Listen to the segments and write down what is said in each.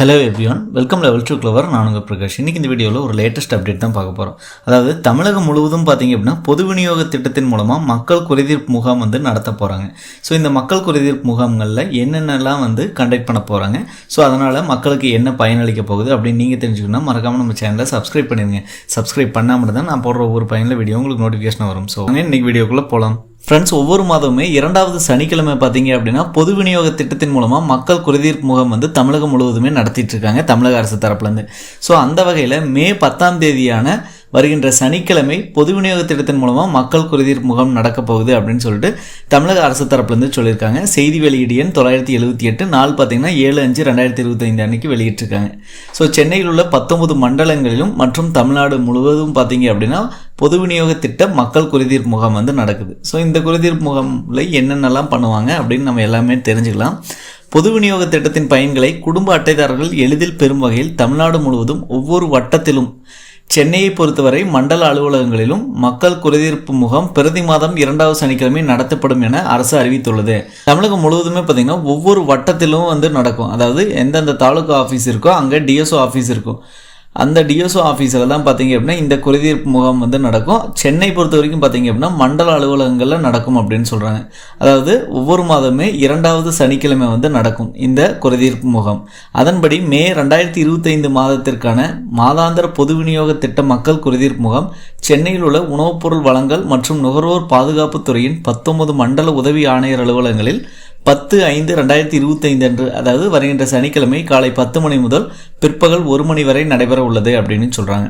Hello everyone welcome level two clever நான் உங்கள் பிரகாஷ். இன்னைக்கு இந்த வீடியோவில் ஒரு லேட்டஸ்ட் அப்டேட் தான் பார்க்க போகிறோம் அதாவது தமிழகம் முழுவதும் பார்த்தீங்க அப்படின்னா பொது விநியோக திட்டத்தின் மூலமாக மக்கள் குறைதீர்ப்பு முகாம் வந்து நடத்த போகிறாங்க ஸோ இந்த மக்கள் குறைதீர்ப்பு முகாம்களில் என்னென்னலாம் வந்து கண்டக்ட் பண்ண போகிறாங்க ஸோ அதனால் மக்களுக்கு என்ன பயனளிக்க போகுது அப்படின்னு நீங்கள் தெரிஞ்சுக்கணும்னா மறக்காமல் நம்ம சேனலை சப்ஸ்கிரைப் பண்ணிடுங்க. சப்ஸ்கிரைப் பண்ணாமல் தான் நான் போடுற ஒவ்வொரு பயனில் வீடியோ உங்களுக்கு நோட்டிஃபிகேஷன் வரும். ஸோ இன்னைக்கு வீடியோக்குள்ளே போகலாம் ஃப்ரெண்ட்ஸ் ஒவ்வொரு மாதமுமே இரண்டாவது சனிக்கிழமை பார்த்தீங்க அப்படின்னா பொது விநியோக திட்டத்தின் மூலமாக மக்கள் குறைதீர் முகாம் வந்து தமிழகம் முழுவதுமே நடத்திட்டு இருக்காங்க தமிழக அரசு தரப்புலேருந்து ஸோ அந்த வகையில் மே பத்தாம் தேதியான வருகின்ற சனிக்கிழமை பொது விநியோக திட்டத்தின் மூலமாக மக்கள் குறைதீர் முகாம் நடக்க போகுது அப்படின்னு சொல்லிட்டு தமிழக அரசு தரப்புலேருந்து சொல்லியிருக்காங்க. செய்தி வெளியீடு எண் தொள்ளாயிரத்தி எழுபத்தி எட்டு நாள் பார்த்தீங்கன்னா ஏழு அஞ்சு ரெண்டாயிரத்தி இருபத்தைந்து அன்னைக்கு வெளியிட்டிருக்காங்க. ஸோ சென்னையில் உள்ள பத்தொன்பது மண்டலங்களிலும் மற்றும் தமிழ்நாடு முழுவதும் பார்த்தீங்க அப்படின்னா பொது விநியோக திட்ட மக்கள் குறைதீர்ப்பு முகாம் வந்து நடக்குது. ஸோ இந்த குறைதீர்ப்பு முகாமில் என்னென்னலாம் பண்ணுவாங்க அப்படின்னு நம்ம எல்லாமே தெரிஞ்சுக்கலாம். பொது விநியோக திட்டத்தின் பயன்களை குடும்ப அட்டைதாரர்கள் எளிதில் பெறும் வகையில் தமிழ்நாடு முழுவதும் ஒவ்வொரு வட்டத்திலும் சென்னையை பொறுத்தவரை மண்டல அலுவலகங்களிலும் மக்கள் குறைதீர்ப்பு முகாம் பிரதி மாதம் இரண்டாவது சனிக்கிழமை நடத்தப்படும் என அரசு அறிவித்துள்ளது. தமிழகம் முழுவதுமே பார்த்திங்கன்னா ஒவ்வொரு வட்டத்திலும் வந்து நடக்கும். அதாவது எந்தெந்த தாலுகா ஆஃபீஸ் இருக்கோ அங்கே டிஎஸ்ஓ ஆஃபீஸ் இருக்கும். அந்த டிஎஸ்ஓ ஆஃபீஸில் தான் பார்த்தீங்க அப்படின்னா இந்த குறைதீர்ப்பு முகாம் வந்து நடக்கும். சென்னை பொறுத்த வரைக்கும் பார்த்தீங்க அப்படின்னா மண்டல அலுவலகங்களில் நடக்கும் அப்படின்னு சொல்கிறாங்க அதாவது ஒவ்வொரு மாதமே இரண்டாவது சனிக்கிழமை வந்து நடக்கும் இந்த குறைதீர்ப்பு முகாம். அதன்படி மே ரெண்டாயிரத்தி இருபத்தைந்து மாதத்திற்கான மாதாந்திர பொது விநியோக திட்ட மக்கள் குறைதீர்ப்பு முகாம் சென்னையில் உள்ள உணவுப் பொருள் வழங்கல் மற்றும் நுகர்வோர் பாதுகாப்புத் துறையின் பத்தொன்பது மண்டல உதவி ஆணையர் அலுவலகங்களில் பத்து ஐந்து ரெண்டாயிரத்தி இருபத்தைந்து அன்று அதாவது வருகின்ற சனிக்கிழமை காலை பத்து மணி முதல் பிற்பகல் ஒரு மணி வரை நடைபெற உள்ளது அப்படின்னு சொல்கிறாங்க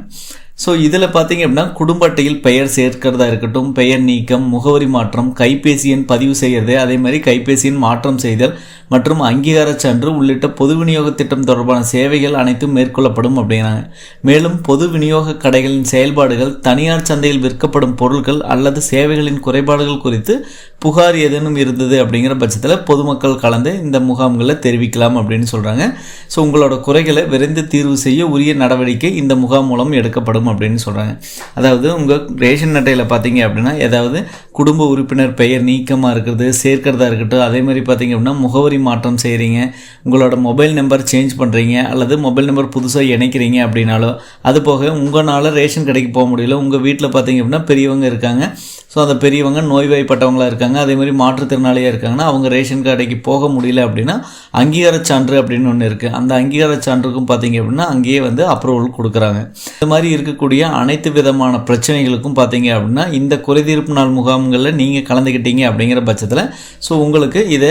ஸோ இதில் பார்த்தீங்க அப்படின்னா குடும்ப அட்டையில் பெயர் சேர்க்கிறதா இருக்கட்டும் பெயர் நீக்கம் முகவரி மாற்றம் கைபேசி எண் பதிவு செய்கிறது அதே மாதிரி கைபேசி எண் மாற்றம் செய்தல் மற்றும் அங்கீகார சான்று உள்ளிட்ட பொது விநியோக திட்டம் தொடர்பான சேவைகள் அனைத்தும் மேற்கொள்ளப்படும் அப்படிங்கிறாங்க மேலும் பொது விநியோக கடைகளின் செயல்பாடுகள் தனியார் சந்தையில் விற்கப்படும் பொருட்கள் அல்லது சேவைகளின் குறைபாடுகள் குறித்து புகார் ஏதேனும் இருந்தது அப்படிங்கிற பட்சத்தில் பொதுமக்கள் கலந்து இந்த முகாம்களில் தெரிவிக்கலாம் அப்படின்னு சொல்கிறாங்க ஸோ உங்களோட குறைகளை விரைந்து தீர்வு செய்ய உரிய நடவடிக்கை இந்த முகாம் மூலம் எடுக்கப்படும் அப்படின்னு சொல்கிறாங்க அதாவது உங்கள் ரேஷன் அட்டையில் பார்த்தீங்க அப்படின்னா ஏதாவது குடும்ப உறுப்பினர் பெயர் நீக்கமாக இருக்கிறது சேர்க்கிறதா இருக்கட்டும் அதே மாதிரி பார்த்தீங்க அப்படின்னா முகவரி மாற்றம் செய்கிறீங்க உங்களோட மொபைல் நம்பர் சேஞ்ச் பண்ணுறீங்க அல்லது மொபைல் நம்பர் புதுசாக இணைக்கிறீங்க அப்படின்னாலோ அது போக உங்களால் ரேஷன் கடைக்கு போக முடியல. உங்கள் வீட்டில் பார்த்தீங்க அப்படின்னா பெரியவங்க இருக்காங்க. ஸோ அந்த பெரியவங்க நோய்வாய்ப்பட்டவங்களாக இருக்காங்க. அதே மாதிரி மாற்றுத்திறனாளியாக இருக்காங்கன்னா அவங்க ரேஷன் கடைக்கு போக முடியல அப்படின்னா அங்கீகார சான்று அப்படின்னு ஒன்று இருக்குது அந்த அங்கீகார சான்றுக்கும் பார்த்தீங்க அப்படின்னா அங்கேயே வந்து அப்ரூவல் கொடுக்குறாங்க. இந்த மாதிரி இருக்கக்கூடிய அனைத்து விதமான பிரச்சனைகளுக்கும் பார்த்தீங்க அப்படின்னா இந்த குறைதீர்ப்பு நாள் முகாம்களில் நீங்கள் கலந்துக்கிட்டீங்க அப்படிங்கிற பட்சத்தில் ஸோ உங்களுக்கு இதை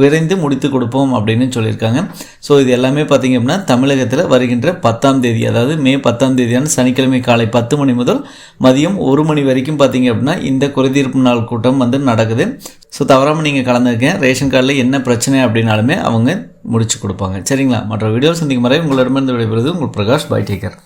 விரைந்து முடித்து கொடுப்போம் அப்படின்னு சொல்லியிருக்காங்க. ஸோ இது எல்லாமே பார்த்தீங்க அப்படின்னா தமிழகத்தில் வருகின்ற பத்தாம் தேதி அதாவது மே பத்தாம் தேதியான சனிக்கிழமை காலை பத்து மணி முதல் மதியம் ஒரு மணி வரைக்கும் பார்த்தீங்க அப்படின்னா இந்த குறைதீர்ப்பு நாள் கூட்டம் வந்து நடக்குது. ஸோ தவறாமல் நீங்கள் கலந்துருக்கேன் ரேஷன் கார்டில் என்ன பிரச்சனை அப்படின்னாலுமே அவங்க முடிச்சு கொடுப்பாங்க. சரிங்களா? மற்ற வீடியோ சந்திக்கும் வரை உங்களிடமிருந்து விடைபெறுவது உங்கள் பிரகாஷ் பை டேக்கர்